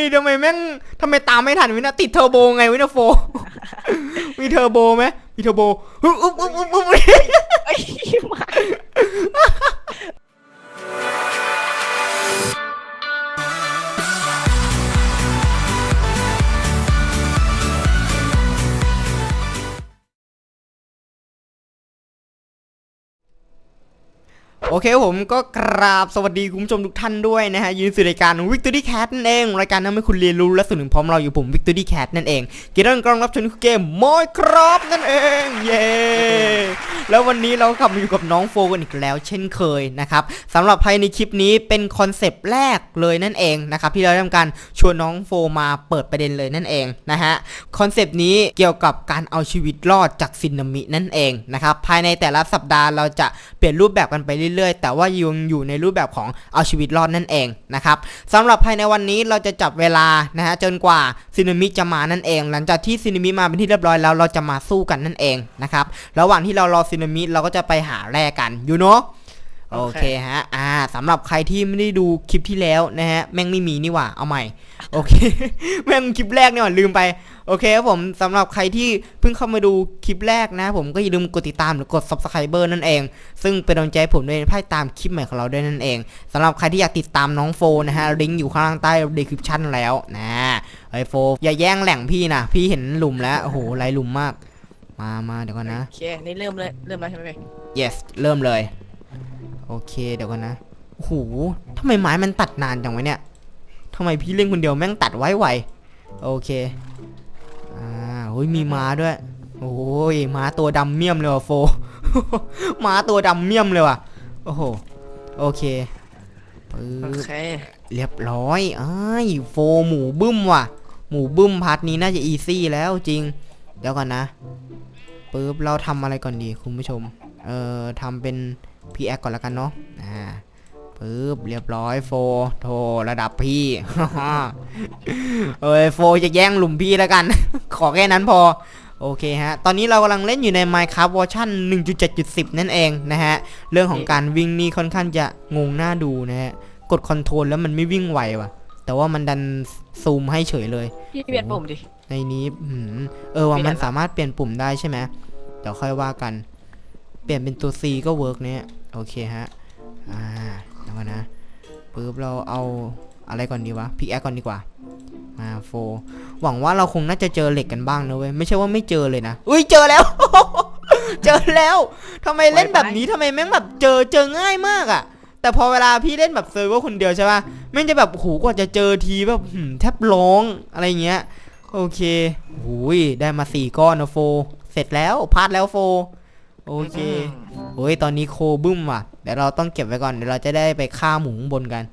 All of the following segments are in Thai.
ยทำไมแม่งทำไมตามไม่ทันวินะติดเทอร์โบไงวินะโฟ มีเทอร์โบไหมมีเทอร์โบอุ๊บอุ๊บอุ๊บอุ๊บอุ๊บเอ้ยมา โอเคผมก็กราบสวัสดีคุณผู้ชมทุกท่านด้วยนะฮะยินสู่รายการ Victory Cat นั่นเอง รายการทำให้คุณเรียนรู้และสนุกพร้อมเราอยู่ผม Victory Cat นั่นเองเกมกำลังรับชมคือเกมมอยครับนั่นเอง เย้แล้ววันนี้เรากลับมาอยู่กับน้องโฟกันอีกแล้ว เช่นเคยนะครับสำหรับภายในคลิปนี้เป็นคอนเซปต์แรกเลยนั่นเองนะครับที่เราทำการชวนน้องโฟมาเปิดประเด็นเลยนั่นเองนะฮะคอนเซปต์นี้เกี่ยวกับการเอาชีวิตรอดจากซินามินั่นเองนะครับภายในแต่ละสัปดาห์เราจะเปลี่ยนรูปแบบกันไปเรื่อยๆ แต่ว่ายังอยู่ในรูปแบบของเอาชีวิตรอดนั่นเองนะครับสำหรับภายในวันนี้เราจะจับเวลานะฮะจนกว่าซินามิจะมานั่นเอง หลังจากที่ซินามิมาเป็นที่เรียบร้อยแล้วเราจะมาสู้กันนั่นเองนะครับระหว่างที่เรารอซินามิเราก็จะไปหาแร่กันอยู่เนาะโอเคฮะ อ่าสำหรับใครที่ไม่ได้ดูคลิปที่แล้วนะฮะ แม่งไม่มีนี่หว่า เอาใหม่ โอเค แม่งคลิปแรกเนี่ยลืมไป โอเคครับผมสำหรับใครที่เพิ่งเข้ามาดูคลิปแรกนะ ผมก็อย่าลืมกดติดตามหรือกด subscriber นั่นเอง ซึ่งเป็นกำลังใจให้ผมด้วยให้ตามคลิปใหม่ของเราด้วยนั่นเองสำหรับใครที่อยากติดตามน้องโฟนะฮะลิงก์อยู่ข้างล่างใต้ description แล้วนะไอโฟอย่าแย่งแหล่งพี่นะพี่เห็นหลุมแล้วโอ้โหไรหลุมมาก มามาเดี๋ยวก่อนนะ โอเค นี่เริ่มเลย เริ่มแล้วใช่ไหมพี่ yes เริ่มเลย โอเคเดี๋ยวก่อนนะโอ้โหทำไมไม้มันตัดนานจังวะเนี่ยทำไมพี่เล่นคนเดียวแม่งตัดไว้ไวโอเคอ่าโอ้ยมีม้าด้วย โอ้ยม้าตัวดำเมี่ยมเลยว่ะโฟ ม้าตัวดำเมี่ยมเลยว่ะ โอ้โห โอเคปึ๊โอบเค เรียบร้อยอ้ายโฟหมูบึ้มว่ะ หมูบึ้มพาร์ทนี้น่าจะอีซี่แล้วจริง เดี๋ยวก่อนนะปึ๊บเราทำอะไรก่อนดีคุณผู้ชม เอ่อทำเป็น พีแอคก่อนแล้วกันเนาะ อ่า ปึ๊บเรียบร้อยโฟโทรระดับพี่ เอ้ยโฟจะแย่งหลุมพี่แล้วกัน ขอแค่นั้นพอ โอเคฮะ ตอนนี้เรากำลังเล่นอยู่ใน Minecraft เวอร์ชัน1.7.10 นั่นเองนะฮะ เรื่องของการวิ่งนี่ค่อนข้างจะงงหน้าดูนะฮะ กดคอนโทรลแล้วมันไม่วิ่งไวว่ะ แต่ว่ามันดันซูมให้เฉยเลย พี่เปลี่ยนปุ่มดิ ในนี้หืมเออว่าเปลี่ยนมันละสามารถเปลี่ยนปุ่มได้ใช่ไหมเดี๋ยวค่อยว่ากัน เปลี่ยนเป็นตัว C ก็เวิร์กเนี่ยโอเคฮะ อ่าเดี๋ยวก่อนนะปึ๊บเราเอาอะไรก่อนดีวะพิกแอคก่อนดีกว่า มาโฟหวังว่าเราคงน่าจะเจอเหล็กกันบ้างนะเว้ยไม่ใช่ว่าไม่เจอเลยนะอุ้ยเจอแล้ว เจอแล้วทำไมเล่นแบบนี้ทำไมแม่งแบบเจอเจอง่ายมากอะแต่พอเวลาพี่เล่นแบบเซิร์ฟเวอร์คนเดียวใช่ป่ะแม่งจะแบบโอ้โหกว่าจะเจอทีแบบหืมแทบร้องอะไรเงี้ยโอเคหูยได้มาสี่ก้อนนะโฟ เสร็จแล้วพาดแล้วโฟ โอเค โอ้ยตอนนี้โคบึ้มว่ะเดี๋ยวเราต้องเก็บไว้ก่อนเดี๋ยวเราจะได้ไปฆ่าหมูข้างบนกัน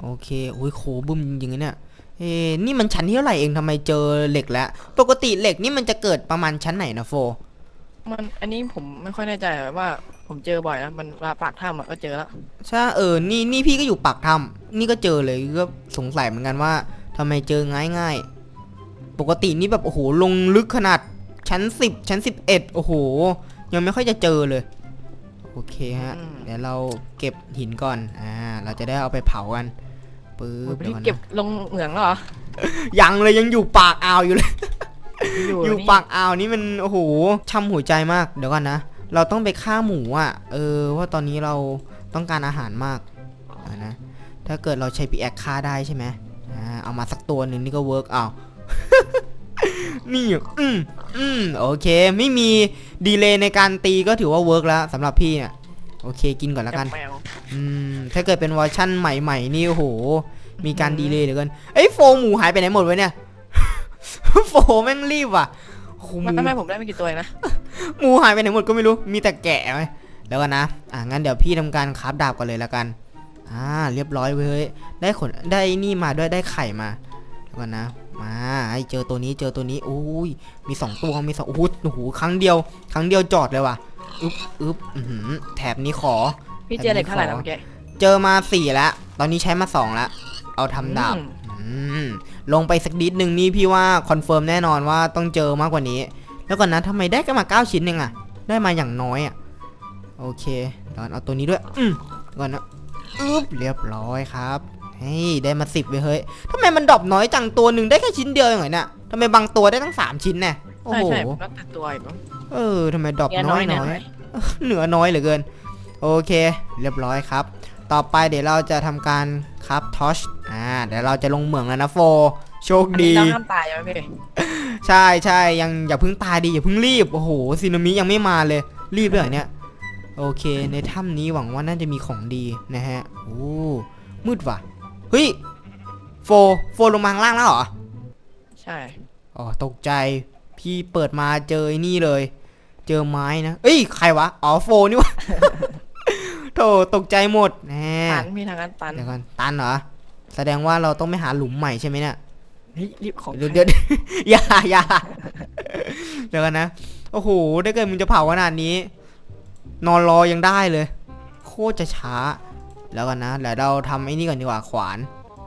โอเคโอ้ยโคบึ้มจริงๆนะเนี่ยเอ้นี่มันชั้นที่เท่าไหร่เองทำไมเจอเหล็กแล้ว ปกติเหล็กนี่มันจะเกิดประมาณชั้นไหนนะโฟ มันอันนี้ผมไม่ค่อยแน่ใจว่า ผมเจอบ่อยนะมันเวลาปากถ้ำอะก็เจอแล้วใช่เออนี่นี่พี่ก็อยู่ปากถ้ำนี่ก็เจอเลยก็สงสัยเหมือนกันว่าทำไมเจอง่ายง่ายๆปกตินี่แบบโอ้โหลงลึกขนาดชั้นสิบชั้นสิบเอ็ดโอ้โห ยังไม่ค่อยจะเจอเลย โอเคฮะอืมเดี๋ยวเราเก็บหินก่อน อ่า เราจะได้เอาไปเผากันปึ๊โอ้ยบเดี๋ยวก่อนพี่เก็บนะลงเหมืองแล้วเหรอ ยังเลยยังอยู่ปากอ่าวอยู่เลย อยู่อยู่นี่ปากอ่าวนี่มันโอ้โหช่ำหัวใจมาก เดี๋ยวก่อนนะ เราต้องไปฆ่าหมูอะ เออ ว่าตอนนี้เราต้องการอาหารมากอะนะ ถ้าเกิดเราใช้ปีแอคฆ่าได้ใช่ไหมอ่า เอามาสักตัวหนึ่งนี่ก็เวิร์กเอา นี่อืมอืมโอเค ไม่มีดีเลย์ในการตีก็ถือว่าเวิร์กแล้วสำหรับพี่เนี่ยโอเคกินก่อนแล้วกัน แมวอืม ถ้าเกิดเป็นเวอร์ชั่นใหม่ๆนี่โอ้โห มีการดีเลย์เหลือเกินเอ้ยโฟหมูหายไปไหนหมดวะเนี่ย โฟแม่งรีบว่ะโอ้โหหไม่มูไม่ผมได้ไม่กี่ตัวเองนะหมูหายไปไหนหมดก็ไม่รู้ มีแต่แกะไว้แล้วกันนะ อะงั้นเดี๋ยวพี่ทำการคราฟดาบกันเลยแล้วกัน อ่า เรียบร้อยเว้ย ได้ขน ได้นี่มาด้วย ได้ไข่มา แล้วกันนะ มาไอ้เจอตัวนี้เจอตัวนี้อุ้ยมีสองตัวมีสองโอ้โหโอ้โหครั้งเดียว ครั้งเดียวจอดเลยว่ะอึ๊บอึ๊บอื้อหือแถบนี้ขอพี่เจอเหล็กเท่าไหร่นะเมื่อกี้เจอมาสี่แล้วตอนนี้ใช้มาสองแล้วเอาทำดาบอืมอืมลงไปสักนิดหนึ่งนี่พี่ว่าคอนเฟิร์มแน่นอนว่าต้องเจอมากกว่านี้ แล้วก่อนนะทำไมได้กันมาเก้าชิ้นเองอะได้มาอย่างน้อยอะโอเคเดี๋ยวก่อนเอาตัวนี้ด้วยอืมก่อนนะอึ๊บเรียบร้อยครับ แหเฮ้ยได้มาสิบไปเฮ้ยทำไมมันดรอปน้อยจังตัวหนึ่งได้แค่ชิ้นเดียวเองเหรอเนี่ยทำไมบางตัวได้ตั้งสามชิ้นเนี่ยโอ้ใช่โห ใช่ผมรับแต่ตัวอีกมั้ง เออทำไมดรอปเยน้อยเน้อยเหนือน้อยเหลือเกิน โอเค เรียบร้อยครับ ต่อไปเดี๋ยวเราจะทำการครับทอชอ่าเดี๋ยวเราจะลงเหมืองแล้วนะโฟ โชคอันนี้ดีเราห้ามตายใช่ไหมพี่ใช่ใช่ยังอย่าเพิ่งตายดีอย่าเพิ่งรีบ โอ้โหซีนามิยังไม่มาเลย รีบเลยเหรอเนี่ย โอเค ในถ้ำนี้หวังว่าน่าจะมีของดีนะฮะโอ้มืดว่ะเฮ้ยโฟโฟลงมาข้างล่างแล้วเหรอ ใช่ อ๋อตกใจ พี่เปิดมาเจอไอ้นี่เลย เจอไม้นะ เอ้ยใครวะ อ๋อโฟนี่วะ โถตกใจหมดแหมตันพี่ทางนั้นตันเดี๋ยวก่อนตันเหรอ แสดงว่าเราต้องไปหาหลุมใหม่ใช่ไหมเนี่ย เฮ้ยรีบของเดี๋ยวเดี๋ยวอย่าอย่าเดี๋ยวกันนะ โอ้โหถ้าเกิดมึงจะเผาขนาดนี้ นอนรอยังได้เลย โคตรจะช้า แล้วกันนะเดี๋ยวเราทำไอ้นี่ก่อนดีกว่าขวาน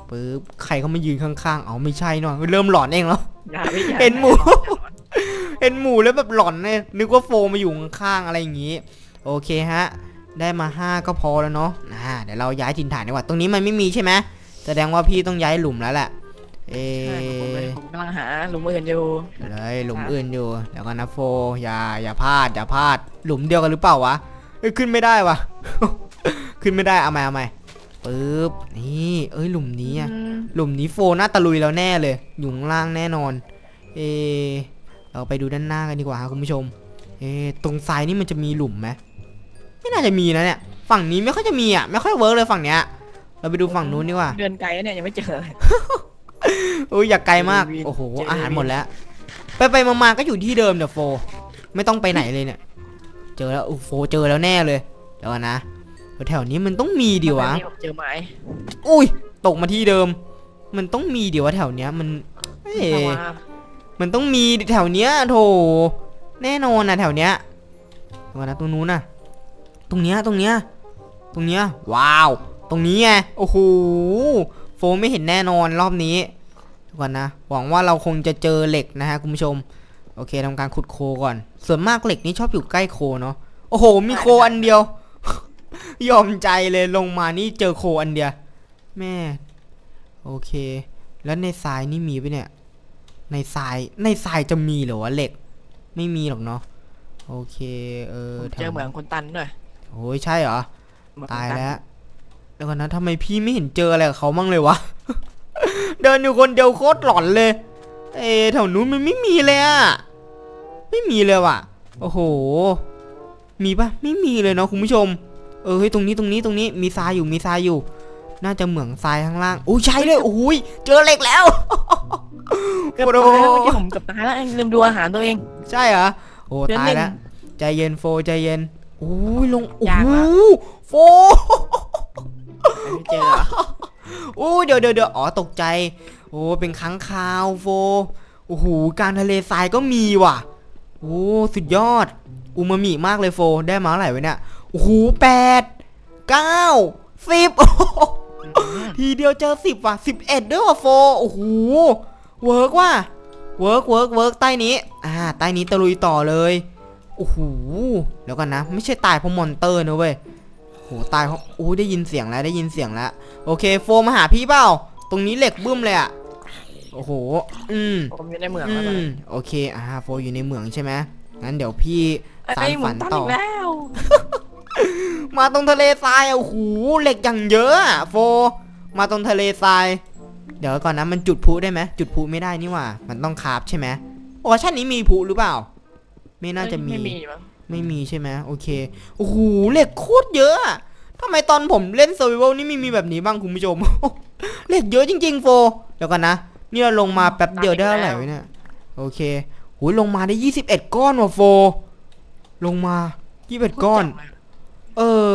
ปึ๊บใครเขามายืนข้างๆเอาไม่ใช่หน่อยเริ่มหลอนเองแล้ว อย่าพี่อย่าเห็นหมูอย่าอย่าเห็นหมูแล้วแบบหลอนเนี่ยนึกว่าโฟมาอยู่ข้างๆอะไรอย่างงี้ โอเคฮะ ได้มาห้าก็พอแล้วเนาะอ่าเดี๋ยวเราย้ายถิ่นฐานดีกว่า ตรงนี้มันไม่มีใช่ไหมแสดงว่าพี่ต้องย้ายหลุมแล้วแหละ เอใช่ผมเลยผมกำลังหาหลุมอื่นอยู่ เลยหลุมอื่นอยู่เดี๋ยวก่อนนะโฟอย่าอย่าพลาดอย่าพลาดหลุมเดียวกันหรือเปล่าวะเอ้ยขึ้นไม่ได้วะ ขึ้นไม่ได้เอาใหม่เอาใหม่ปึ๊บนี่ เอ้ยหลุมนี้อะอืมหลุมนี้โฟน่าตะลุยแล้วแน่เลยอยู่ข้างล่างแน่นอน เอเราไปดูด้านหน้ากันดีกว่าครับคุณผู้ชม เอตรงซ้ายนี่มันจะมีหลุมไหมไม่น่าจะมีนะเนี่ยฝั่งนี้ไม่ค่อยจะมีอะไม่ค่อยเวิร์กเลยฝั่งเนี้ย เราไปดูฝั่งนู้นดีกว่าเดือนไกลแล้วเนี่ยยังไม่เจอเลยโอ้ยอยากไกลมากเจอวีนโอ้โหเจอวีนอาหารหมดแล้ว ไปไปมามาก็อยู่ที่เดิมเดี๋ยวโฟ ไม่ต้องไปไหนเลยเนี่ย เจอแล้วโอ้โฟเจอแล้วแน่เลยเดี๋ยวก่อนนะ แถวนี้มันต้องมีดิวะทำไมพี่ผมเจอไม้อุ้ย ตกมาที่เดิม มันต้องมีดิวะแถวเนี้ยมันเอ้เอายมามันต้องมีแถวเนี้ยโถแน่นอนนะแถวเนี้ยเดี๋ยวก่อนนะตรงนู้นน่ะ ตรงเนี้ยตรงเนี้ยตรงเนี้ยว้าว ตรงนี้ไงโอ้โหโฟมไม่เห็นแน่นอนรอบนี้เดี๋ยวก่อนนะหวังว่าเราคงจะเจอเหล็กนะฮะคุณผู้ชมโอเคทำการขุดโคก่อน ส่วนมากเหล็กนี่ชอบอยู่ใกล้โคเนาะโอ้โห มีโคอันเดียว ยอมใจเลยลงมานี่เจอโคอันเดียวแม่ โอเค แล้วในทรายนี่มีปะเนี่ย ในทรายในทรายจะมีเหรอวะเหล็ก ไม่มีหรอกเนาะโอเคเออผมแถวเจอเหมืองคนตันด้วยโอ้ยใช่เหรอเหมืองคนตายนแล้วแล้วก่อนนะทำไมพี่ไม่เห็นเจออะไรกับเขามั่งเลยวะ เดินอยู่คนเดียวโคตรหลอนเลย เอะแถวนู้นมันไม่มีเลยอะไม่มีเลยว่ะ โอ้โห มีปะไม่มีเลยเนาะคุณผู้ชมเออเฮ้ยตรงนี้ตรงนี้ตรงนี้มีทรายอยู่มีทรายอยู่ น่าจะเหมืองทรายข้างล่างโอ้ยใช่เลยโอ้ยเจอเหล็กแล้วเกือบโอ้ตายโหแล้วเมื่อกี้ผมเกือบตายแล้วเองลืมดูอาหารตัวเอง ใช่เหรอโอ้เดือนตายหนึ่งแล้วใจเย็นโฟใจเย็นโอ้ยลงโอ้ยากโหมากโฟไม่เจอเหรอโอ้ยเดี๋ยวเดี๋ยวเดี๋ยวอ๋อตกใจ โอ้เป็นค้างคาวโฟโอ้โหกลารทะเลทรายก็มีว่ะโอ้สุดยอดอูมามิมากเลยโฟได้มาเท่าไหร่วะเนี่ย โอ้โหแปดเก้าสิบทีเดียวเจอสิบว่ะสิบเอ็ดด้วยว่ะโฟโอ้โหเวิร์กว่ะเวิร์กเวิร์กเวิร์กใต้นี้ อ่า ใต้นี้ตะลุยต่อเลยโอ้โหเดี๋ยวกันนะ ไม่ใช่ตายเพราะมอนเตอร์นะเว้ยโหตายเพราะโอ้ยได้ยินเสียงแล้วได้ยินเสียงแล้ว โอเค โฟมาหาพี่เปล่า ตรงนี้เหล็กบึ้มเลยอะโอ้โห อืมผมอยู่ในเหมืองอืแล้วตอนมนี้โอเค อ่า โฟอยู่ในเหมืองใช่ไหมงั้นเดี๋ยวพี่สาไอ้รหมุฝันนตันต่ออีกแล้ว มาตรงทะเลทรายอะโอ้โหเหล็กอย่างเยอะอะโฟ มาตรงทะเลทราย เดี๋ยวก่อนนะมันจุดพลุได้ไหมจุดพลุไม่ได้นี่หว่า มันต้องคราฟใช่ไหมโอ้ชั้นนี้มีพลุหรือเปล่า ไม่น่าจะมี ไม่มีมั้งไม่มีใช่ไหมโอเคโอ้โหเหล็กโคตรเยอะอะทำไมตอนผมเล่น s u r v i v a l นี่ไม่มีแบบนี้บ้างคุณผู้ชม เหล็กเยอะจริง ๆ โฟ เดี๋ยวกันนะ นี่เราลงมาแป๊บเดียวได้เท่าไหร่วะเนี่ย โอเคหูยลงมาได้ 21 ก้อนว่ะโฟ ลงมา21ก้อนโคตรจังเลย เออ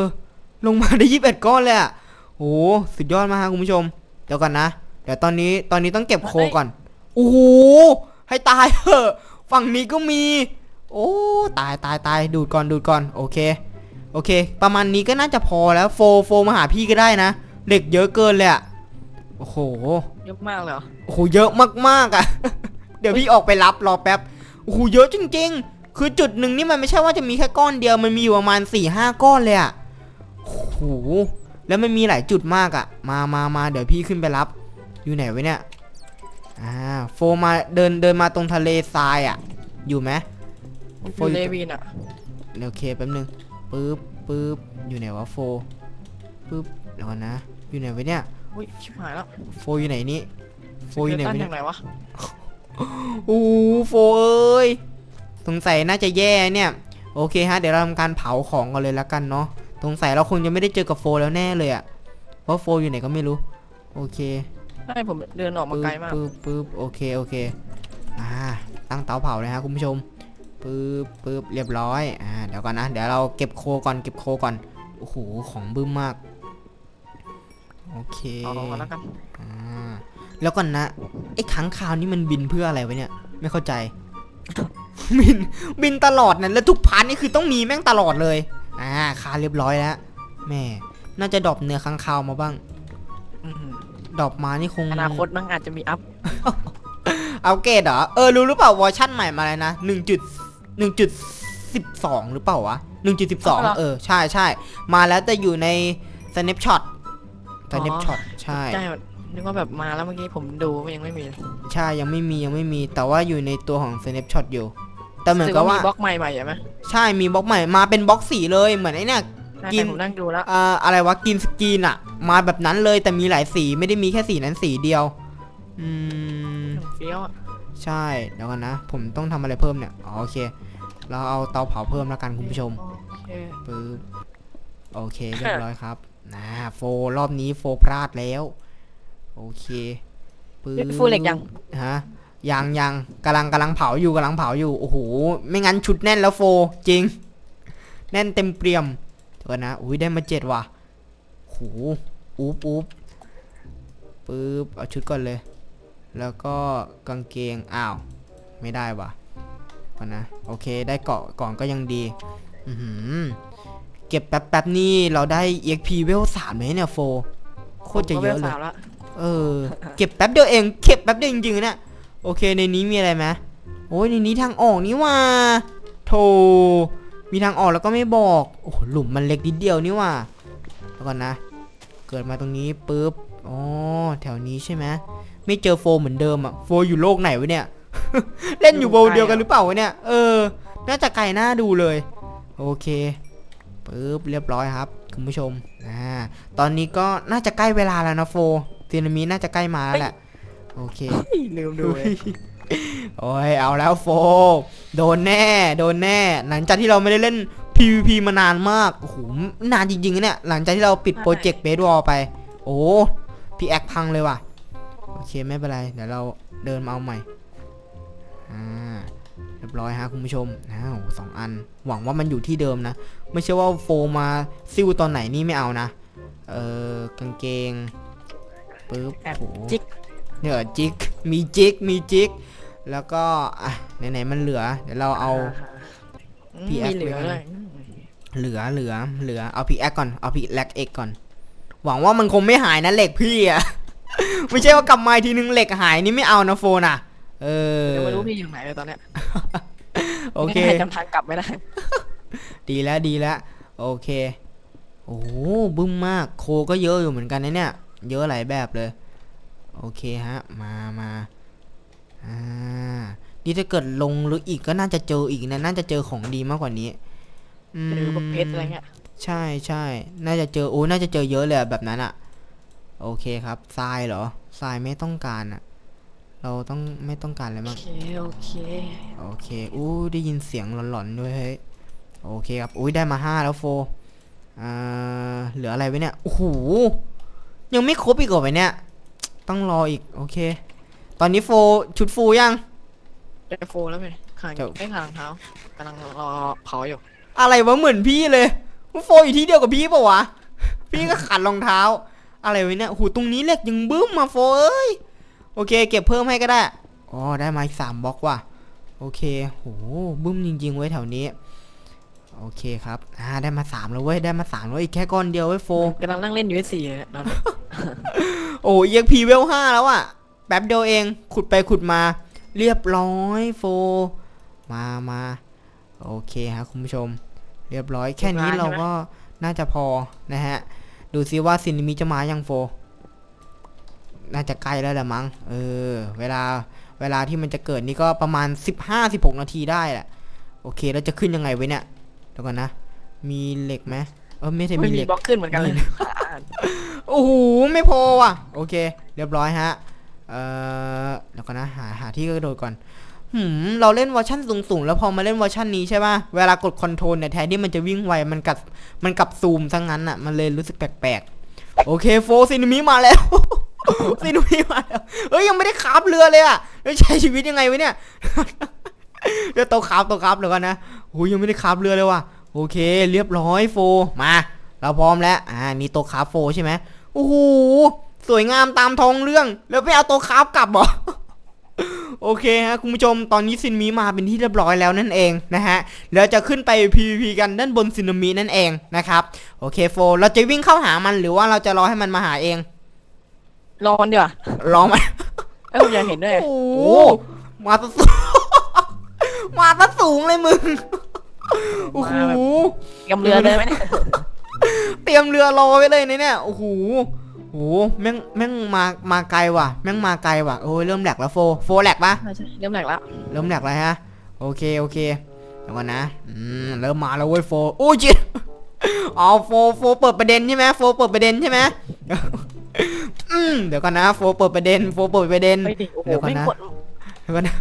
ลงมาได้21ก้อนเลยอะโหสุดยอดมากครับคุณผู้ชม เดี๋ยวก่อนนะ เดี๋ยวตอนนี้ตอนนี้ต้องเก็บโคก่อน โอ้โห ให้ตายเถอะ ฝั่งนี้ก็มี โอ้ ตายตายตายดูดก่อนดูดก่อน โอเค โอเค ประมาณนี้ก็น่าจะพอแล้ว โฟโฟมาหาพี่ก็ได้นะ เหล็กเยอะเกินเลยอะโอ้โห เยอะมากเลยเหรอ โอ้โห เยอะมากๆอะเดี๋ยวพี่ออกไปรับรอแป๊บ โอ้โห เยอะจริง ๆ คือจุดหนึ่งนี่มันไม่ใช่ว่าจะมีแค่ก้อนเดียว มันมีอยู่ประมาณ4ี่ห้าก้อนเลยอะโอ้โหแแล้วมันมีหลายจุดมากอะมามามาเดี๋ยวพี่ขึ้นไปรับ อยู่ไหนไว้เนี่ย อ่า โฟมาเดินเดินมาตรงทะเลทรายอะอยู่ไหมโฟฟูอยู่เลตรงวินอะโอเคแป๊บนึงปึ๊บปึ๊บอยู่ไหนวะโฟปึ๊บเดี๋ยวก่อนนะ อยู่ไหนไว้เนี่ยอุ้ยชิบหายแล้ว โฟอยู่ไหนนี่โฟอยู่ไหนตั้วะนเนี่อยย่างไหนวะโอ้โหโฟเอ้ย สงสัยน่าจะแย่เนี่ย โอเคฮะ เดี๋ยวเราทำการเผาของกันเลยละกันเนาะสงสัยเราคงจะไม่ได้เจอกับโฟแล้วแน่เลยอะเพราะโฟอยู่ไหนก็ไม่รู้ โอเคใช่ผมเดินออกมาปึ๊ไกลบมากปึ๊บปึ๊บโอเคโอเคอ่าตั้งเตาเผาเลยฮะคุณผู้ชมปึ๊บปึ๊บเรียบร้อยอ่าเดี๋ยวก่อนนะ เดี๋ยวเราเก็บโคก่อนเก็บโคก่อนโอ้โหของบึ้มมากโอเคเอาลงมาแล้วกันอ่าแล้วก่อนนะไอ้ค้างคาวนี่มันบินเพื่ออะไรวะเนี่ย ไม่เข้าใจ บินบินตลอดนะแล้วทุกพาร์ทนี่คือต้องมีแม่งตลอดเลยอ่าคาเรียบร้อยแล้วแม่น่าจะดรอปเนื้อค้างคาวมาบ้างอื้อหือดรอปมานี่คงอนาคตมันอาจจะมีอัพเอาเกรดเหรอเออรู้หรือเปล่าเวอร์ชั่นใหม่มาเลยนะหนึ่งจุดหนึ่งจุดสิบสองหรือเปล่าวะหนึ่งจุดสิบสองเออใช่ใช่มาแล้วแต่อยู่ใน snapshot snapshot ใช่ใช่นึกว่าแบบมาแล้วเมื่อกี้ผมดูมันยังไม่มี ใช่ยังไม่มียังไม่มี แต่ว่าอยู่ในตัวของ snapshot อยู่ แต่เหมือนกับว่า บล็อกใหม่ใหม่ใช่ไหมใช่มีบล็อกใหม่มาเป็นบล็อกสีเลยเหมือนไอ้เนี่ยใช่กินแต่ผมนั่งดูแล้ว เอ่ออะไรวะกินสกรีนอะมาแบบนั้นเลยแต่มีหลายสีไม่ได้มีแค่สีนั้นสีเดียว อืม เฟี้ยวอะใช่เดี๋ยวก่อนนะ ผมต้องทำอะไรเพิ่มเนี่ยอ๋อโอเค เราเอาเตาเผาเพิ่มแล้วกันคุณผู้ชมโอเค ปึ๊บโอเคเรียบร้อยครับนะโฟรอบนี้โฟพลาดแล้ว โอเคปึ๊บเฮ้ยฟูเหล็กยัง ฮะ ยังยังกำลังกำลังเผาอยู่กำลังเผาอยู่โอ้โหไม่งั้นชุดแน่นแล้วโฟจริง แน่นเต็มเปี่ยมเดี๋ยวก่อนนะอุ้ยได้มาเจ็ดว่ะโอ้โหอุ๊บอุ๊บปึ๊บเอาชุดก่อนเลย แล้วก็กางเกงอ้าวไม่ได้ว่ะก่อนนะโอเคได้เกาะก่อนก็ยังดีอือหือเก็บแป๊บแป๊บๆนี่เราได้ EXP เวลสามเลยเนี่ยโฟโคตรจะเยอะผมก็วเลยสามละเออเก็บแป๊บเดียวเองเก็บแป๊บเดียวจริงๆเนี่ย โอเคในนี้มีอะไรไหมโอ้ยในนี้ทางออกนี่ว่าโธมีทางออกแล้วก็ไม่บอกโอ้หลุมมันเล็กนิดเดียวนี่ว่าแล้วก่อนนะ เกิดมาตรงนี้ปุ๊บอ๋อแถวนี้ใช่ไหมไม่เจอโฟเหมือนเดิมอะโฟอยู่โลกไหนวะเนี่ย เล่นอยู่โบเดียวกันหรือเปล่าวะเนี่ย เออ น่าจะไกลหน้าดูเลย โอเคปุ๊บเรียบร้อยครับ คุณผู้ชมอ่าตอนนี้ก็น่าจะใกล้เวลาแล้วนะโฟซีนามิน่าจะใกล้มาแล้วแหละ โอเคเฮ้ยลืมดูเลยโอ้ยเอาแล้วโฟโดนแน่ โดนแน่ หลังจากที่เราไม่ได้เล่น PVP มานานมากโอ้โหนานจริงๆนะเนี่ย หลังจากที่เราปิดโปรเจกต์เบสวอลไป โอ้พี่แอคพังเลยว่ะ โอเคไม่เป็นไร เดี๋ยวเราเดินมาเอาใหม่ อ่า เรียบร้อยฮะคุณผู้ชมอ้าวสองอัน หวังว่ามันอยู่ที่เดิมนะ ไม่ใช่ว่าโฟมาซิ่วตอนไหนนี่ไม่เอานะ เออกางเกงปึ๊บแอบโอ้โหจิก เนี่ยจิกมีจิกมีจิกแล้วก็อะไหนๆมันเหลือ เดี๋ยวเราเอาอืมพี่แอคมีเหลือไว้ก่อนเลยอืมเหลือเหลือเหลือเอาพีแอคก่อนเอาพีแลกเอกก่อน หวังว่ามันคงไม่หายนะเหล็กพี่อะ ไม่ใช่ว่ากลับมาอีกทีนึงเหล็กหายนี่ไม่เอานะโฟนอะเออเดี๋ยวไม่รู้พี่อยู่ไหนเลยตอนเนี้ยโอเคไม่ได้จำทางกลับไม่ได้ ดีแล้วดีแล้วโอเค โอ้โหบึ้มมาก โคก็เยอะอยู่เหมือนกันนะเนี่ย เยอะหลายแบบเลย โอเคฮะ มามาอ่า นี่ถ้าเกิดลงลึกอีกก็น่าจะเจออีกนะ น่าจะเจอของดีมากกว่านี้มหรือพวกเพชรอะไรเงี้ย ใช่ใช่ น่าจะเจอ โอ้ น่าจะเจอเยอะเลยอะแบบนั้นอะโอเคครับ ทรายเหรอ ทรายไม่ต้องการอะเราต้องไม่ต้องการอะไรโอมาก เคโอเคโอเค อู้ได้ยินเสียงหลอนๆด้วยเฮ้ย โอเคครับ อุ้ยได้มาห้าแล้วโฟอ่าเหลืออะไรไว้เนี่ย โอ้โห ยังไม่ครบอีกเหรอไปเนี่ย ต้องรออีก โอเค ตอนนี้โฟชุดฟูยังเจอโฟแล้วไหมขางเจ้าไม่ขางเท้ากำลังรอเผาอยู่อะไรวะเหมือนพี่เลยโฟอยู่ที่เดียวกับพี่ปะวะ พี่ก็ขัดรองเท้า อะไรวะเนี่ยโอ้โหตรงนี้เหล็กยังบึ้มมาโฟเอ้ย โอเค เก็บเพิ่มให้ก็ได้ อ๋อ ได้มาอีกสามบล็อกว่ะ โอเค โห บึ้มจริงๆไว้ยแถวนี้ โอเคครับ อ่า ได้มาสามแล้วเว้ย ได้มาสามแล้วอีกแค่ก้อนเดียวเว้ยโฟกำลังนั่งเล่นอยู่ที่สี่เลยตอนนี้โอ้ยงพีเวลห้าแล้วอะแป๊บเดียวเอง ขุดไปขุดมา เรียบร้อยโฟ มามา โอเคครับคุณผู้ชม เรียบร้อยแค่นี้เราก็น่าจะพอนะฮะ ดูซิว่าซินิมิจะมายังโฟ น่าจะใกล้แล้วแหละมั้ง เออ เวลา เวลาที่มันจะเกิดนี่ก็ประมาณ 15-16 นาทีได้แหละ โอเค แล้วจะขึ้นยังไงไว้เนี่ย เดี๋ยวก่อนนะ มีเหล็กไหมเออไม่ใช่ไม่มีเหมีล็ก บล็อกขึ้นเหมือนกันเลยโอ้โห ไม่พอว่ะ โอเค เรียบร้อยฮะ เอ่อแล้วก็นะ หาหาที่กระโดดก่อน หืม เราเล่นเวอร์ชันสูงๆ แล้วพอมาเล่นเวอร์ชันนี้ใช่ป่ะ เวลากดคอนโทรลเนี่ยแทนที่มันจะวิ่งไว มันกลับ มันกลับซูมซะงั้นอะ มันเลยรู้สึกแปลกๆ โอเคโฟซินมิมาแล้ว ซินมิมาแล้วเฮ้ยยังไม่ได้ขับเรือเลยอะแล้วใช้ชีวิตยังไงวะเนี่ย เดี๋ยวโตขับโตขับเดี๋ยวก่อนนะโอ้ยยังไม่ได้ขับเรือเลยว่ะโอเค เรียบร้อยโฟมา เราพร้อมแล้วอ่านี่โตคราฟโฟใช่ไหมโอ้โหสวยงามตามท้องเรื่อง แล้วไปเอาโตคราฟกลับเหรอโอเคฮะคุณผู้ชมตอนนี้ซินมีมาเป็นที่เรียบร้อยแล้วนั่นเองนะฮะแล้วจะขึ้นไป PVP กันด้านบนซินามินั่นเองนะครับโอเคโฟเราจะวิ่งเข้าหามันหรือว่าเราจะรอให้มันมาหาเองรอมันดีกว่ารอมันเอ้ยผมอยากเห็นด้วยโอ้โหมาตะสูง มาตะสูงเลยมึง โอ้โห กำเรือเลยไหมเนี่ยเตรียมเรือรอไว้เลยนะเนี่ย โอ้โห โอ้โห แม่ง แม่งมา มาไกลว่ะ แม่งมาไกลว่ะ โอ้ยเริ่มแหลกแล้วโฟ โฟแหลกปะใช่ใช่เริ่มแหลกแล้วเริ่มแหลกแล้วฮะ โอเค โอเค เดี๋ยวก่อนนะ อืม เริ่มมาแล้วเว้ยโฟ โอ้ยจิอ๋อโฟ โฟเปิดประเด็นใช่ไหมโฟเปิดประเด็นใช่ไหมอืม เดี๋ยวก่อนนะ โฟเปิดประเด็น โฟเปิดประเด็นเฮ้ยดิโอ้โหเดี๋ยวก่อนไม่นะกด เดี๋ยวก่อนนะ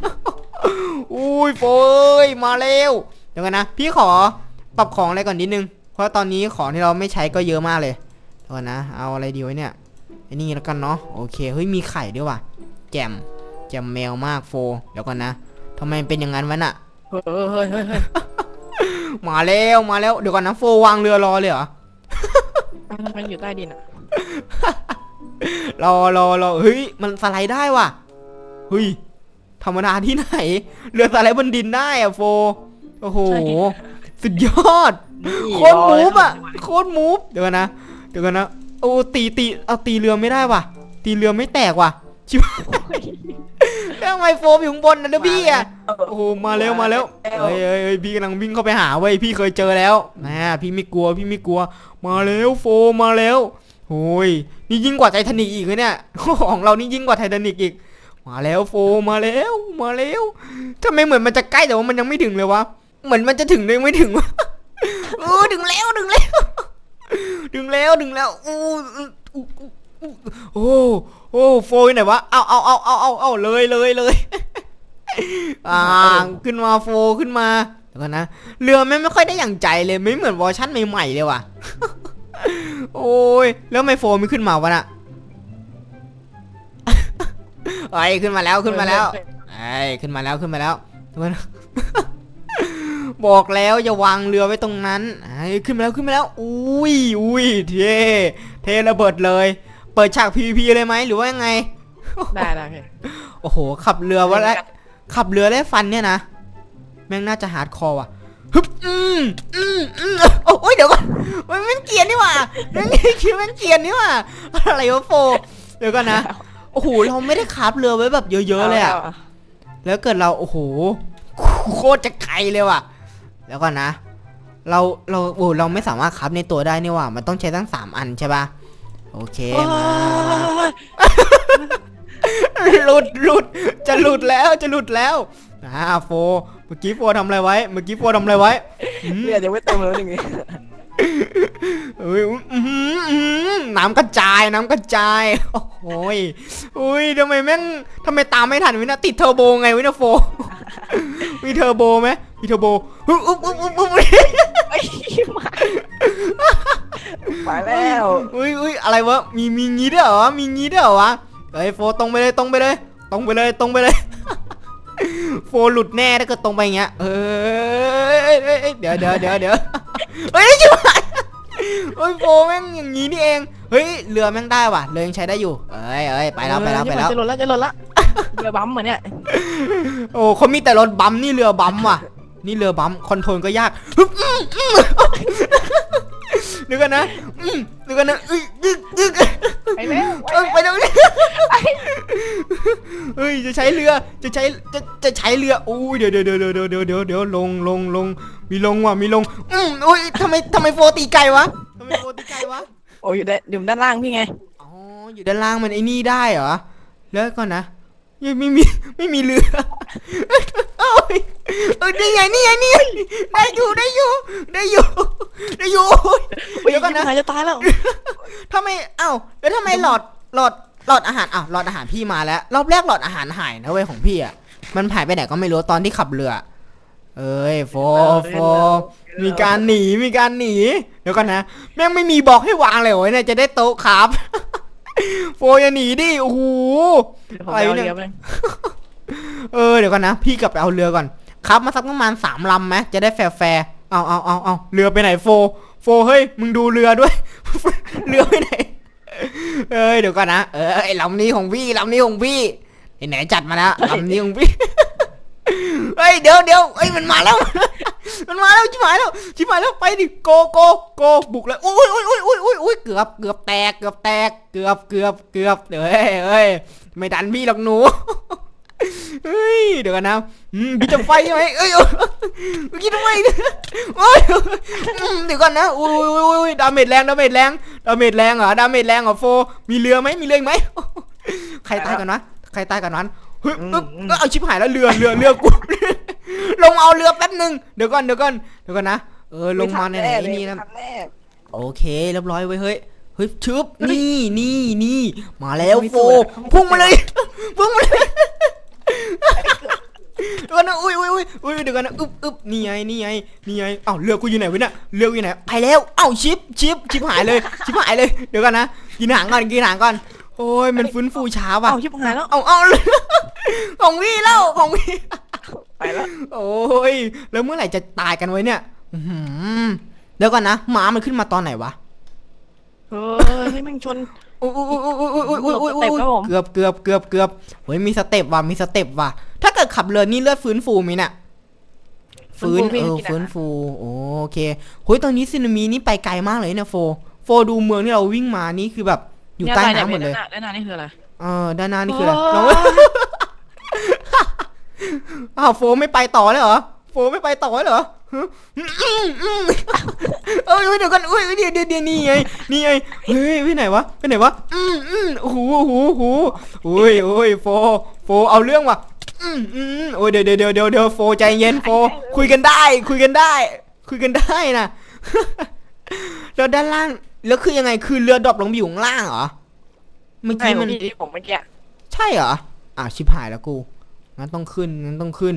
อุ้ยโฟเอ้ยมาเร็วเดี๋ยวก่อนนะ พี่ขอปรับของอะไรก่อนนิดนึง เพราะตอนนี้ของที่เราไม่ใช้ก็เยอะมากเลยเดี๋ยวก่อนนะ เอาอะไรดีไว้เนี่ยไอ้นี่แล้วกันเนาะโอเคเฮ้ยมีไข่ด้วยว่ะแจมแจมแมวมากโฟเดี๋ยวก่อนนะทำไมมันเป็นอย่างนั้นวะน่ะเฮ้ยเฮ้ยเฮ้ยเฮ้ยมาแล้วมาแล้วเดี๋ยวก่อนนะโฟวางเรือรอเลยเหรอมันอยู่ใต้ดินอะรอรอรอเฮ้ยมันสไลด์ได้ว่ะเฮ้ย ธรรมดาที่ไหน เรือสไลด์บนดินได้อะโฟ โอ้โห สุดยอด โคตรมูฟอะโคตรมูฟเดี๋ยวก่อนนะ เดี๋ยวก่อนนะ โอ้ตีตีเอาตีเรือไม่ได้ว่ะ ตีเรือไม่แตกว่ะ ชิบแล้วทำไมโฟมอยู่ข้างบนนะเด้อพี่อะโอ้โหมาเร็วมาเร็วเฮ้ยเฮ้ยเฮ้ยพี่กำลังวิ่งเข้าไปหาเว้ยพี่เคยเจอแล้วนะพี่ไม่กลัวพี่ไม่กลัว มาเร็วโฟมมาเร็วโอ้ยนี่ยิ่งกว่าไททานิกอีกเลยเนี่ยของเรานี่ยิ่งกว่าไททานิกอีก มาแล้วโฟมาแล้วมาแล้วทำไมเหมือนมันจะใกล้แต่ว่ามันยังไม่ถึงเลยวะ เหมือนมันจะถึงเลยไม่ถึงวะเออถึงแล้วถึงแล้ว ถึงแล้วถึงแล้วอู้โอ้โอ้โฟยไหนวะเอาเอาเอาเอาเอาเอาเลยเลยเลยอ่าขึ้นมาโฟขึ้นมาเดี๋ยวก่อนนะเรือไม่ไม่ค่อยได้อย่างใจเลยไม่เหมือนเวอร์ชั่นใหม่ๆเลยว่ะ โอ้ยแล้วไม่โฟไม่ขึ้นมาวะน่ะ ไอ้ยขึ้นมาแล้วขึ้นมาแล้วไอ้ยขึ้นมาแล้วขึ้นมาแล้วเดี๋ยวก่อนนะบอกแล้วอย่าวางเรือไว้ตรงนั้นไอ้ยขึ้นมาแล้วขึ้นมาแล้ว อุ้ยอุ้ยเท่เทระเบิดเลย เปิดฉาก PVP เลยไหมหรือว่ายังไง ได้ได้พี่โอ้โห ขับเรือวะแล้ว ขับเรือไล่ฟันเนี่ยนะ แม่งน่าจะฮาร์ดคอร์ว่ะฮึบอืมอืมอืมโอ้ยเดี๋ยวก่อนมันไม่เกรียนนี่หว่าแม่งคิดว่ามันเกรียนนี่หว่าอะไรวะโฟเดี๋ยวก่อนนะ โอ้โห เราไม่ได้ขับเรือไว้แบบเยอะๆเลยอะแล้วเกิดเราโอ้โหโคตรจะไกลเลยว่ะ แล้วก่อนนะ เราเราโอ้เราไม่สามารถขับในตัวได้นี่หว่ามันต้องใช้ตั้งสามอันใช่ปะโอเคมามามาหลุดหลุดจะหลุดแล้วจะหลุดแล้วอ่าโฟเมื่อกี้โฟทำอะไรไว้ เมื่อกี้โฟทำอะไรไว้อืมเรือยังไม่เต็มเลยอย่างงี้ เอ้ยอื้อหืออื้อหือน้ำกระจายน้ำกระจาย โอ้ยอุ้ยทำไมแม่งทำไมตามไม่ทันวินะติดเทอร์โบไงวินะโฟ มีเทอร์โบไหมมีเทอร์โบอุ๊บอุ๊บอุ๊บอุ๊บอุ๊บไอ้มาไปแล้วอุ้ยอุ้ยอะไรวะ มีมีงี้ด้วยเหรอมีงี้ด้วยเหรอวะเฮ้ยโฟตรงไปเลยตรงไปเลยตรงไปเลยตรงไปเลย โฟหลุดแน่ถ้าเกิดตรงไปอย่างเงี้ย เอ้ยเอ้ยเอ้ยเอ้ยเดี๋ยวเดี๋ยวเดี๋ยวเดี๋ยว เฮ้ยชิบหายเฮ้ยโฟแม่งอย่างงี้นี่เอง เฮ้ยเรือแม่งได้ว่ะเรือยังใช้ได้อยู่ เอ้ยเอ้ยไปแล้วไปแล้วไปแล้ว จะหล่นแล้วจะหล่นละเรือบัมเหมือนเนี่ยโอ้เขามีแต่รถบัมป์นี่เรือบัมป์ว่ะ นี่เรือบัมป์คอนโทรลก็ยากฮึบอืมอืมเดี๋ยวกันนะอืมเดี๋ยวกันนะอึ๊กอึ๊กอึ๊กไปแล้วเอ้ยไปเดี๋ยวนี้เฮ้ยจะใช้เรือจะใช้จะจะใช้เรืออุ้ยเดี๋ยวเดี๋ยวเดี๋ยวเดี๋ยวเดี๋ยวเดี๋ยวเดี๋ยวลงลงลง มีลงว่ะมีลง อืมอุ้ยทำไมทำไมโฟตีไก่วะทำไมโฟตีไก่วะ โอ้ยอยู่ได้อยู่ด้านล่างพี่ไง อ๋อ อยู่ด้านล่างมันไอ้นี่ได้เหรอ แล้วก่อนนะยังไม่มีไม่มีเรือเอ้ยเออนี่ไงนี่ไงนี่ไงได้อยู่ได้อยู่ ได้อยู่ ได้อยู่โอ้ยโอ้ยเดี๋ยวก่อนนะ หายจะตายแล้ว ทำไมเอ้าแล้วทำไมหลอด หลอด หลอดอาหาร อ้าว หลอดอาหารพี่มาแล้ว รอบแรกหลอดอาหารหายนะเว้ยของพี่อะ มันหายไปไหนก็ไม่รู้ ตอนที่ขับเรือ เอ้ยโฟโฟมีการหนีมีการหนี เดี๋ยวก่อนนะ แม่งไม่มีบอกให้วางเลยโอ้ยเนี่ยจะได้โต๊ะครับ โฟอย่าหนีดิโอ้โหเดี๋ยวผมอะไรไปเอาเนี่ยเรือไปบนึงเออเดี๋ยวก่อนนะ พี่กลับไปเอาเรือก่อน ครับมาสักประมาณสามลำไหมจะได้แฟร์แฟร์ๆเอาเอาเอาเอาเรือไปไหนโฟ โฟเฮ้ยมึงดูเรือด้วย เรือไปไหนเอ้ยเดี๋ยวก่อนนะเออไอลำนี้ของพี่ลำนี้ของพี่ไหนๆจัดมาแล้วลำนี้ของพี่ เฮ้ยเดี๋ยวเดี๋ยวเฮ้ยมันมาแล้ว มันมาแล้วชิบหายแล้วชิบหายแล้วไปดิโกโกโกบุกเลยอุ้ยอุ้ยอุ้ยอุ้ยอุ้ยอุ้ยเกือบเกือบแตกเกือบแตกเกือบเกือบเกือบเดี๋ยวเฮ้ยเฮ้ยไม่ดันพี่หรอกหนูเฮ้ยเดี๋ยวกันนะอืมพี่จะไฟใช่ไหมเอ้ยเมื่อกี้ทำไมเนี่ยโอ้ยเดี๋ยวก่อนนะอุ้ยอุ้ยอุ้ยอุ้ยดาเมจแรงดาเมจแรงดาเมจแรงเหรอดาเมจแรงเหรอโฟมีเรือไหมมีเรือไหมใครตายก่อนนะใครตายก่อนนั้น เฮ้ยเอ้ยเอ้ยเอาชิบหายแล้วเรือเรือเรือกู ลงมาเอาเรือแป๊บหนึงเดี๋ยวก่อนเดี๋ยวก่อนเดี๋ยวก่อนนะเออลงมาในไหนไม่ทันี่นะไม่ทัแน่โอเคเรียบร้อยไว้ยเฮ้ยเฮ้ยชึบนี่นี่นี่มาแล้วไม่โฟสวยอะพุ่งมาเลย พุ่งมาเลยเดี๋ยวก่อนนะอุ้ยอุ้ยอุ้ยอุ้ยเดี๋ยวก่อนนะอึบอึบนี่ไงนี่ไงนี่ไงเอ้าเรือกูอยู่ไหนวะเนี่ยเรือกูอยู่ไหนไปแล้วเอ้าชิปชิปชิปหายเลยชิปหายเลยเดี๋ยวก่อนนะกินหางก่อนกินหางก่อน โอ้ยมันฟื้นฟูช้าว่ะเอ้าชิบหายแล้ว เอาเอาของพี่แล้วของพี่ไปแล้ว โอ้ยแล้วเมื่อไหร่จะตายกันไว้เนี่ยอื้อหือเดี๋ยวก่อนนะหมามันขึ้นมาตอนไหนวะเฮ้ยให้แม่งชนอุ้ยอุ้ยอุ้ยอุ้ยอุ้ยอุ้ยอุ้ยอุ้ยสเต็ปครับผมเกือบเกือบเกือบเกือบเฮ้ยมีสเต็ปว่ะมีสเต็ปว่ะ ถ้าเกิดขับเรือนี่เลือดฟื้นฟูมีน่ะฟื้นฟื้นฟูเออพี่ฟื้นฟูโอเคเฮ้ยตอนนี้ซึนามินี่ไปไกลมากเลยเนี่ยโฟ โฟดูเมืองที่เราวิ่งมานี่คือแบบ อยู่ใต้น้ำหมดเลยด้านหน้านี่คืออะไรเออด้านหน้านี่คืออะไรโอ้เราอ้าวโฟไม่ไปต่อเลยเหรอโฟไม่ไปต่อเลยเหรอฮะอืมอืมเอ้ยเอ้ยเดี๋ยวกันอุ้ยเดี๋ยวเดี๋ยวเดี๋ยวนี่ไงนี่ไงเฮ้ยไปไหนวะไปไหนวะอืมอืมโอ้โหโอ้โหโอ้โหโอ้ยโอ้ยโฟโฟเอาเรื่องว่ะอืมอืมโอ้ยเดี๋ยวเดี๋ยวเดี๋ยวเดี๋ยวเดี๋ยวโฟใจเย็นโฟคุยกันได้ คุยกันได้ คุยกันได้นะแล้วด้านล่าง แล้วคือยังไงคือเรือดรอปลงไปอยู่ข้างล่างเหรอเมื่อใช่กี้ผมัมนที่ผมเมื่อกี้ใช่เหรอ อ่าวชิบหายแล้วกู งั้นต้องขึ้น งั้นต้องขึ้น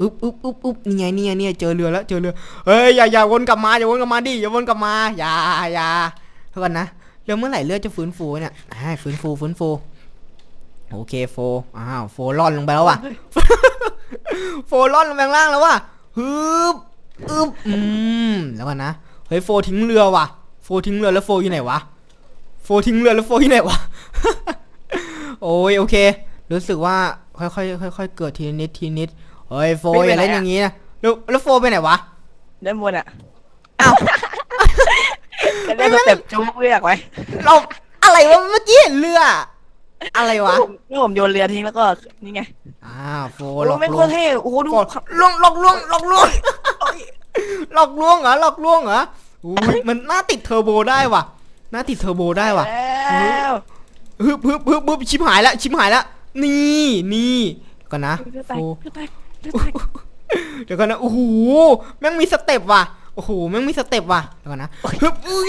อึ๊บอึ๊บอึ๊บอึ๊บนี่ไงนี่ไงนี่ไงเจอเรือแล้ว เจอเรือ เฮ้ย อย่า อย่าวนกลับมา อย่าวนกลับมาดิ อย่าวนกลับมา อย่า อย่าเท่ากันนะเรือเมื่อไหร่เลือดจะฟื้นฟูเนี่ยอ่าฟื้นฟู ฟื้นฟู โอเคโฟ อ้าว โฟล่อนลงไปแล้วว่ะ โฟล่อนลงไปข้างล่างแล้วว่ะฮึบอึ๊บอืมแล้วกันนะ เฮ้ย โฟทิ้งเรือว่ะ โฟทิ้งเรือแล้วโฟอยู่ไหนวะ โฟทิ้งเรือแล้วโฟอยู่ไหนวะ โอ้ยโอเค รู้สึกว่าค่อยๆค่อยๆเกิดทีละนิดทีละนิดเฮ้ยโฟอย่าเล่นอย่างนี้นะแล้วแล้วโฟไปไหนวะด้านบนอะอ้าวจะเล่นสเต็ปจู๊กเรียกไว้เราอะไรวะเมื่อกี้เห็นเรือ อะไรวะนี่ผมโยนเรือทิ้งแล้วก็นี่ไง อ้าโฟโอ้หลอกไม่ลโควตงรเท่โอ้โหดูโฟลวงหลอกลวงหลอกลวงหลอกลวงเหรอหลอกลวงเหรอ อุ้ยมันน่าติดเทอร์โบได้ว่ะน่าติดเทอร์โบได้ว่ะ แล้วฮึบฮึบฮึบฮึบชิบหายแล้วชิบหายแล้วนี่นี่ก่อนนะเรือแตโฟกเรือแตกเรือแตกเดี๋ยวก่อนนะโอ้โหแม่งมีสเต็ปว่ะโอ้โหแม่งมีสเต็ปว่ะเดี๋ยวก่อนนะฮึบอุ้ย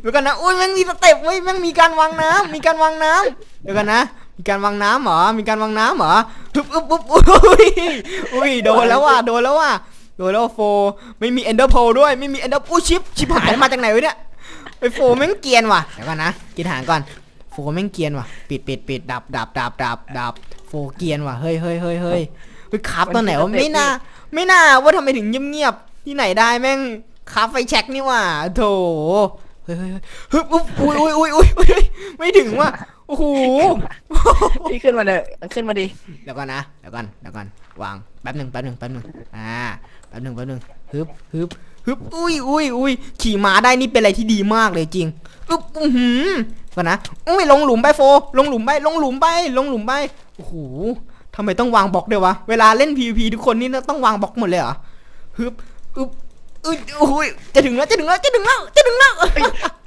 เดี๋ยวก่อนนะอุ้ยแม่งมีสเต็ปเว้ยแม่งมีการวางน้ำมีการวางน้ำเดี๋ยวก่อนนะ มีการวางน้ำเหรอมีการวางน้ำเหรอฮึบฮึบฮึบอุ้ยอุ้ยโดนแล้วว่ะโดนแล้วว่ะ โดนแล้วโฟไม่มีเอนเดอร์โพด้วยไม่มีเอนเดอร์อุ้ยชิปชิปหายมาจากไหนวะเนี่ยไอโฟแม่งเกรียนว่ะเดี๋ยวก่อนนะกินหางก่อนโฟแม่งเกรียนว่ะปิดปิดปิดดับดับดับดับดับโฟเกรียนว่ะเฮ้ยเฮ้ยเฮ้ยเฮ้ยเฮ้ยครับตอนไหนวะไม่น่า ไม่น่าว่าทำไมถึงเงียบๆที่ไหนได้แม่งครับไฟแช็กนี่หว่าโถเฮ้ยเฮ้ยเฮ้ยฮึบอุ๊บอุ้ยอุ้ยอุ้ยอุ้ยอุ้ยไม่ถึงว่ะโอ้โหพี่ขึ้นมาเลยขึ้นมาดิเดี๋ยวก่อนนะเดี๋ยวก่อนเดี๋ยวก่อนวางแป๊บหนึ่งแป๊บหนึ่งแป๊บหนึ่งอ่าแป๊บหนึ่งแป๊บหนึ่งฮึบฮึบฮึบอุ้ยอุ้ยอุ้ยขี่ม้าได้นี่เป็นอะไรที่ดีมากเลยจริงอึ๊บอือหือก่อนนะอุ้ยลงหลุมไปโฟ ลงหลุมไป ลงหลุมไป ลงหลุมไปโอ้โหทำไมต้องวางบล็อกด้วยวะ เวลาเล่น PVP ทุกคนนี่ต้องวางบล็อกหมดเลยเหรอฮึบอึ๊บอุ้ยโอ้ยจะถึงแล้วจะถึงแล้วจะถึงแล้วจะถึงแล้ว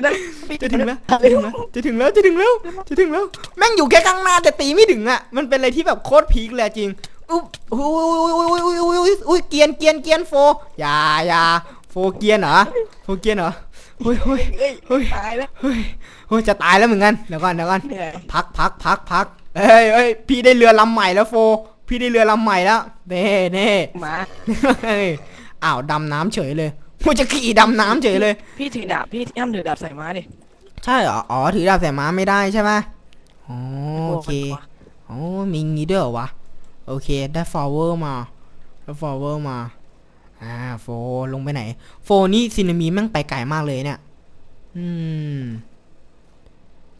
นั่นพี่จะถึงแล้วจะถึงแล้วจะถึงแล้วจะถึงแล้วจะถึงแล้วแม่งอยู่แค่ข้างหน้าแต่ตีไม่ถึงอะมันเป็นอะไรที่แบบโคตรพีคเลยจริง อุ๊บโอ้ยโอ้ยโอ้ยโอ้ยโอ้ยโอ้ยโอ้ยเกียนเกียนเกียนโฟอย่าอย่าโฟเกียนเหรอโฟเกียนเหรอเฮ้ยเฮ้ยเอ้ยเฮ้ยตายแล้วเฮ้ยเฮ้ยจะตายแล้วเหมือนกันเดี๋ยวก่อนเดี๋ยวก่อนเหนื่อยพักพักพักพักเอ้ยเอ้ยพี่ได้เรือลำใหม่แล้วโฟ พี่ได้เรือลำใหม่แล้วเน่เน่หมาเฮ้ยอ้าวดำน้ำเฉยเลยมันจะขี่ดำน้ำเฉยเลย พี่ถือดาบพี่ห้ามถือดาบใส่ม้าดิใช่เหรออ๋อถือดาบใส่ม้าไม่ได้ใช่ไหมอ๋อโอเคกลัวอ๋อมีงี้ด้วยเหรอวะ โอเค ได้ฟลาวเวอร์มา ได้ฟลาวเวอร์มา อ่า โฟ ลงไปไหน โฟนี่ซินามีแม่งไปไกลมากเลยเนี่ย อืม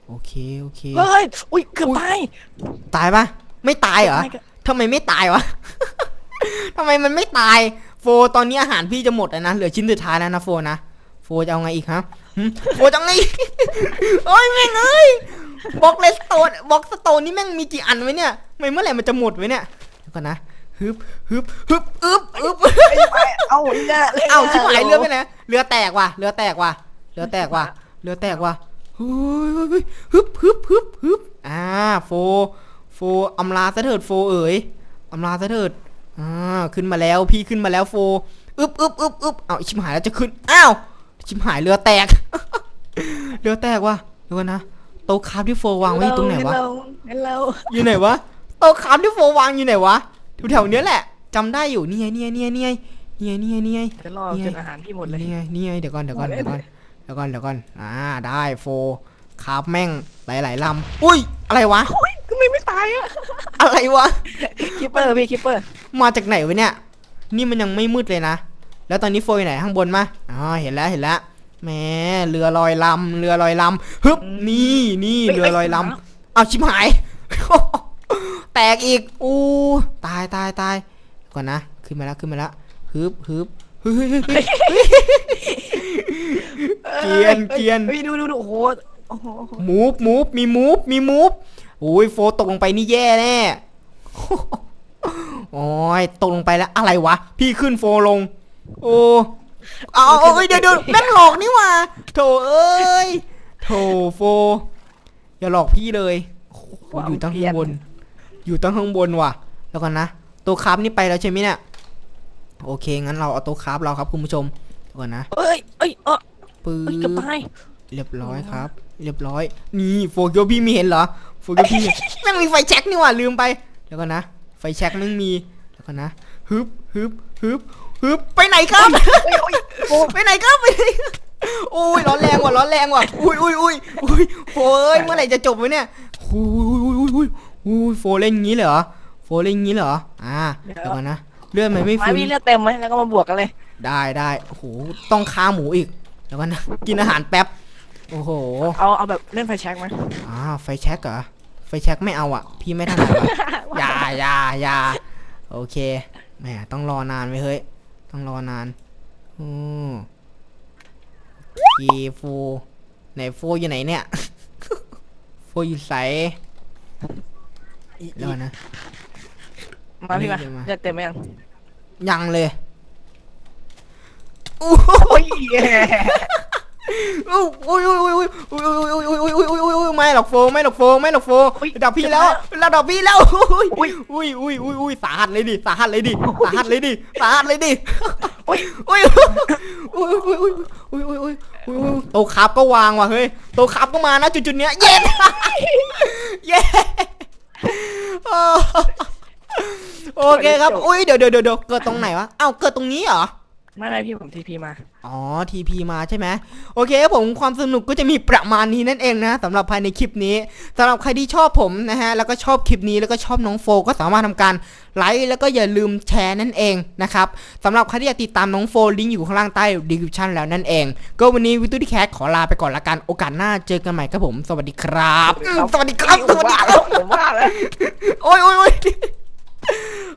โอเค โอเค เฮ้ย อุ้ย เกือบตาย ตายปะไม่ตายเหรอไม่ก็ทำไมไม่ตายวะ ทำไมมันไม่ตาย โฟ ตอนนี้อาหารพี่จะหมดแล้วนะ เหลือชิ้นสุดท้ายแล้วนะโฟนะ โฟจะเอาไงอีกฮะหึโฟจะเอาไงโอ้ยแม่งเอ้ย บล็อกเลสโตนบล็อกสโตนนี่แม่งมีกี่อันไว้เนี่ยไม่เมื่อไหร่มันจะหมดไว้เนี่ยเดี๋ยวก่อนนะฮึบฮึบฮึบอึบอึบไปเอาอีกแล้วเอ้าชิบหายเรือไปไหนเรือแตกว่ะเรือแตกว่ะเรือแตกว่ะเรือแตกว่ะเฮ้ยเฮ้ยเฮ้ยฮึบฮึบฮึบฮึบอ่าโฟ โฟอำลาซะเถิดโฟเอ๋ยอำลาซะเถิดอ่าขึ้นมาแล้วพี่ขึ้นมาแล้วโฟอึบอึบอึบอึบเอ้าชิบหายแล้วจะขึ้นอ้าวชิบหายเรือแตก เรือแตกว่ะเดี๋ยวก่อนนะ โต๊ะคราฟที่โฟวางไว้อยู่ตรงไหนวะเห็นเราอยู่ไหนวะโต๊ะคราฟที่โฟวางอยู่ไหนวะแถวๆเนี้ยแหละจำได้อยู่นี่ไงนี่ไงนี่ไงนี่ไงนี่ไงนี่ไงนี่ไง จะรอจนอาหารพี่หมดเลยนี่ไงนี่ไงเดี๋ยวก่อนเดี๋ยวก่อนเดี๋ยวก่อนเดี๋ยวก่อนเดี๋ยวก่อนอ่าได้โฟคราฟแม่งหลายๆลำอุ้ยอะไรวะโอ้ยก็ไม่ไม่ตายอะอะไรวะ คิปเปอร์พี่คิปเปอร์ มาจากไหนวะเนี่ย นี่มันยังไม่มืดเลยนะ แล้วตอนนี้โฟยไหนข้างบนมาอ๋อเห็นแล้วเห็นแล้ว แหมเรือลอยลำเรือลอยลำฮึบนี่นี่เรือลอยลำเอาชิบหาย แตกอีกอู้ตายตายตายก่อนนะขึ้นมาแล้วขึ้นมาแล้วฮึบฮึบเฮ้ยเฮ้ยเฮ้ยเฮ้ยเกรียนเกรียนเฮ้ยดูดูดูโอ้โหโอ้โหมูฟมูฟมีมูฟมีมูฟโอ้ยโฟตกลงไปนี่แย่แน่โอ้ยตกลงไปแล้วอะไรวะ พี่ขึ้นโฟลง โอ้ เอาเอาเอาเอ้ยเดี๋ยวเดี๋ยวแม่งหลอกนี่หว่าโถเอ้ยโถโฟ อย่าหลอกพี่เลยโอ้โหอยู่ตั้งข้างบน อยู่ตั้งข้างบนว่ะ แล้วกันนะตัวคราฟนี่ไปแล้วใช่ไหมเนี่ยโอเคงั้นเราเอาตัวคราฟเราครับคุณผู้ชมเดี๋ยวก่อนนะเอ้ยเอ้ยเออปื๊เอ้ยเกือบบตาย เรียบร้อยครับ เรียบร้อย นี่โฟกัสพี่มีเห็นเหรอโฟกัสพี่ แม่งมีไฟแช็กนี่หว่าลืมไปแล้วก่อนนะ ไฟแช็กแม่งมีแล้วก่อนนะฮึบฮึบฮึบ ฮึบไปไหนครับโอ้ไปไหนครับ ไปไหนโอ้ยร้อนแรงว่ะร้อนแรงว่ะอุ้ยอุ้ยอุ้ยอุ้ยโฟเอ้ยเมื่อไหร่จะจบวะเนี่ยอุ้ยอุ้ยอุ้ยอุ้ยอุ้ยโฟเล่นงี้เลยเหรอโฟเล่นงี้เหรออ่าเดี๋ยวก่อนนะเลื่อนมันไม่ไม้ฟื้นพี่เลือดเต็มไหมแล้วก็มาบวกกันเลย ได้ได้โอ้โหต้องค้าหมูอีกเดี๋ยวก่อนนะกินอาหารแป๊บโอ้โหเอาเอาแบบเล่นไฟแช็กไหมอ่าไฟแช็กเหรอไฟแช็กไม่เอาอะ พี่ไม่ถนัดว่ะอย่าอย่าอย่าโอเคแหมต้องรอนานไว้เฮ้ย ต้องรอนานอือกีฟูไหนฟูอยู่ไหนเนี่ย ฟูอยู่ใสแล้วนะ มาพี่มาเดี๋ยวมาเลือดเต็มไหมยังยังเลยอู้โอ้ย อุ้ยอุ้ยอุ้ยอุ้ยอุ้ยอุ้ยอุ้ยอุ้ยอุ้ยอุ้ยอุ้ยอุ้ยไม่หรอกโฟไม่หรอกโฟไม่หรอกโฟดับพี่แล้วระดับพี่แล้วอุ้ยอุ้ยอุ้ยอุ้ยอุ้ยสาหัสเลยดิสาหัสเลยดิสาหัสเลยดิสาหัสเลยดิอุ้ยอุ้ยอุ้ยอุ้ยอุ้ยอุ้ยอุ้ยอุ้ยโตคับก็วางว่ะเฮ้ยโตคับก็มานะจุดๆเนี้ยเย้เย้โอเคครับอุ้ยเดี๋ยวเดี๋ยวเดี๋ยวเกิดตรงไหนวะเอ้าเกิดตรงนี้เหรอ ไม่ไม่พี่ผมทีพีมา อ๋อ TP มาใช่ไหมโอเคครับผมความสนุกก็จะมีประมาณนี้นั่นเองนะสำหรับภายในคลิปนี้สำหรับใครที่ชอบผมนะฮะแล้วก็ชอบคลิปนี้แล้วก็ชอบน้องโฟก็สามารถทำการไลค์แล้วก็อย่าลืมแชร์นั่นเองนะครับสำหรับใครที่อยากติดตามน้องโฟลิงก์อยู่ข้างล่างใต้ดีคริปชันแล้วนั่นเอง ก็วันนี้วิตูดี้แคทขอลาไปก่อนละกันโอกาสหน้าเจอกันใหม่ครับผม สวัสดีครับอืมสวัสดีครับสวัสดีครับ ผมว่าแล้ว โอ้ยโอ้ยโอ้ย